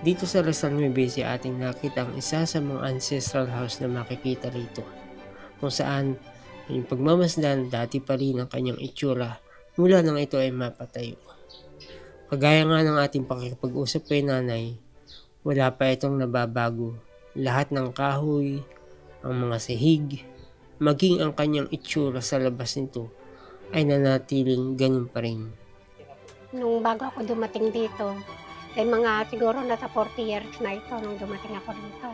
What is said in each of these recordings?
Dito sa Rizal Nuevesia ating nakita ang isa sa mga ancestral house na makikita rito. Kung saan yung pagmamasdan dati pa rin ang kanyang itsura mula nang ito ay mapatayo. Kagaya nga ng ating pakikipag-usap kay nanay, wala pa itong nababago. Lahat ng kahoy, ang mga sehig, maging ang kanyang itsura sa labas nito ay nanatiling ganun pa rin. Nung bago ako dumating dito, ay mga siguro nasa 40 years na ito nung dumating ako dito.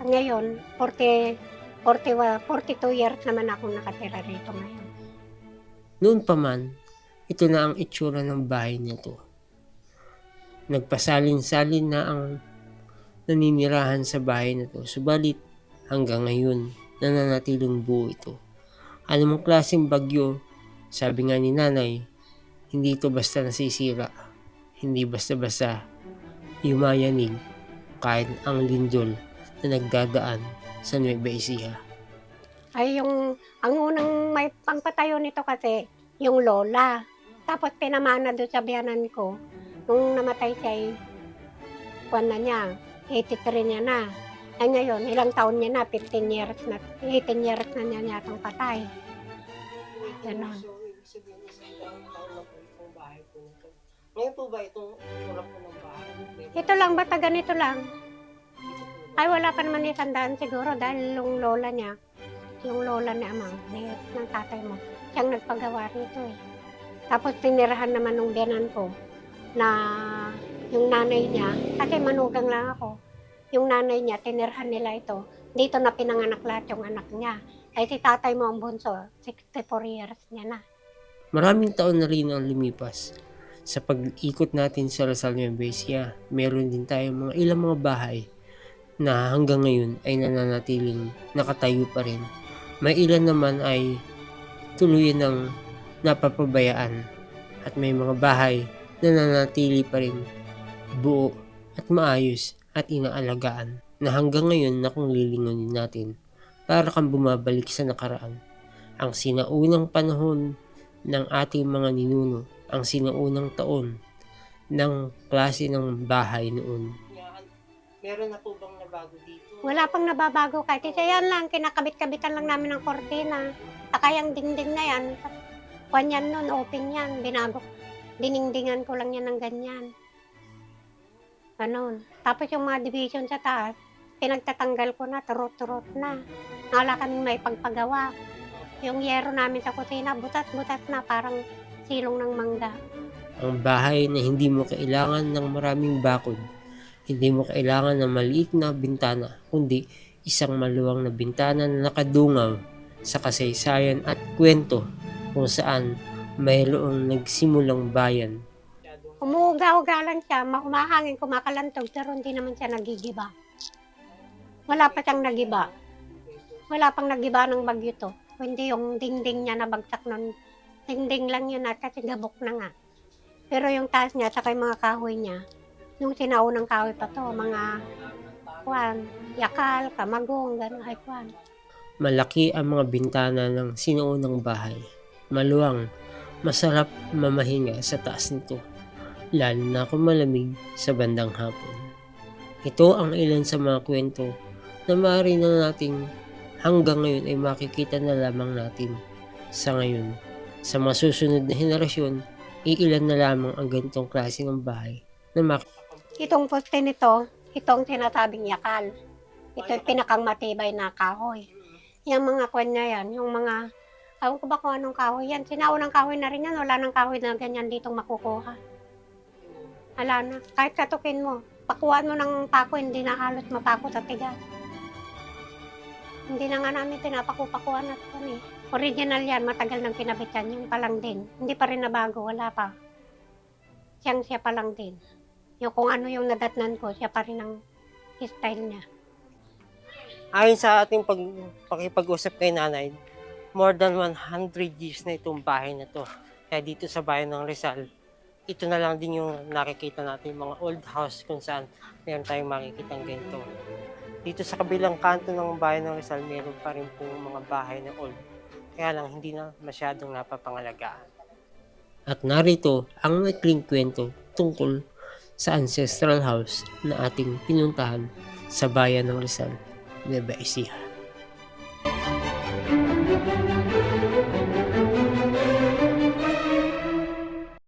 Ngayon, 40, 40, wa- 42 years naman ako nakatira rito ngayon. Noon pa man, ito na ang itsura ng bahay nito. Nagpasalin-salin na ang naninirahan sa bahay na to. Subalit, hanggang ngayon, nananatiling buo ito. Anumang klaseng bagyo, sabi nga ni nanay, hindi ito basta nasisira. Hindi basta-basta yumayanig kahit ang lindol na nagdadaan sa Nueva Ecija. Ay yung, ang unang may pangpatayo nito kasi, yung lola. Tapos pinamana doon sa biyanan ko. Nung namatay siya ay, kuwan na niya, 83 niya na. Ay ngayon, ilang taon niya na, 15 years na, 18 years na niya yatang patay. Ganon. Ngayon po ba itong itsura po ng bahay? Ito lang, bata ganito lang. Ay, wala pa naman isandaan siguro dahil yung lola niya, yung lola ni Amang, ni, ng tatay mo, siyang nagpagawa rito eh. Tapos tinirahan naman nung biyanan ko na yung nanay niya, kasi manugang lang ako, yung nanay niya, tinirahan nila ito. Dito na pinanganak lahat yung anak niya. Ay si tatay mo ang bunso, 64 years niya na. Maraming taon na rin ang lumipas. Sa pag-ikot natin sa Rizal Nueva meron din tayong mga ilang mga bahay na hanggang ngayon ay nananatiling nakatayo pa rin. May ilan naman ay tuluyan ng napapabayaan at may mga bahay na nananatili pa rin buo at maayos at inaalagaan na hanggang ngayon na kung lilingunin natin para kang bumabalik sa nakaraan. Ang sinaunang panahon ng ating mga ninuno ang sinaunang taon ng klase ng bahay noon. Meron na po bang nabago dito? Wala pang nababago kahit isa yan lang, kinakabit-kabitan lang namin ng kortina. Saka yung dingding na yan, kwan yan nun, open yan, binago. Diningdingan ko lang yan ng ganyan. Ganon. Tapos yung mga division sa taas, pinagtatanggal ko na, turot-turot na. Wala kaming may pagpagawa. Yung yero namin sa kusina, butas-butas na, parang silong ng mangga. Ang bahay na hindi mo kailangan ng maraming bakod. Hindi mo kailangan ng maliit na bintana, kundi isang maluwang na bintana na nakadungaw sa kasaysayan at kwento kung saan mayroong nagsimulang bayan. Umuuga-uga lang siya, ma- umahangin, kumakalantog, pero hindi naman siya nagigiba. Wala pa siyang nagiba. Wala pang nagiba ng bagyo to. Hindi yung dingding niya nabagsak nun. Dingding lang yun at kasi gabok na nga. Pero yung taas niya, saka yung mga kahoy niya, yung sinaunang kahoy pa to, mga kwan, yakal, kamagong, gano'n ay kwan. Malaki ang mga bintana ng sinuunang bahay. Maluwang, masarap mamahinga sa taas nito, lalo na kung malamig sa bandang hapon. Ito ang ilan sa mga kwento na maaari na nating hanggang ngayon ay makikita na lamang natin sa ngayon. Sa mga susunod na henerasyon, iilan na lamang ang ganitong klase ng bahay na makikita. Itong poste nito, itong sinasabing yakal. Ito yung pinakang matibay na kahoy. Yung mga kwan yan, yung mga, alam ko ba kung anong kahoy yan. Sinaunang kahoy na rin yan, wala nang kahoy na ganyan ditong makukuha. Wala na. Kahit katukin mo, pakuhaan mo ng pako, hindi na halos mapako sa tigas. Hindi na nga namin pinapakupakuan at kwan eh. Original yan, matagal nang kinabit yan, yung pa lang din. Hindi pa rin nabago, wala pa. Siyang siya pa lang din. Yung kung ano yung nadatnan ko, siya pa rin ang style niya. Ayon sa ating pag, pakipag-usap kay nanay, more than 100 years na itong bahay na to. Kaya dito sa bayan ng Rizal, ito na lang din yung nakikita natin mga old house kung saan meron tayong makikita ganito. Dito sa kabilang kanto ng bayan ng Rizal, meron pa rin po mga bahay na old. Kaya lang hindi na masyadong napapangalagaan. At narito ang maikling kwento tungkol sa ancestral house na ating pinuntahan sa bayan ng Rizal, Nueva Ecija.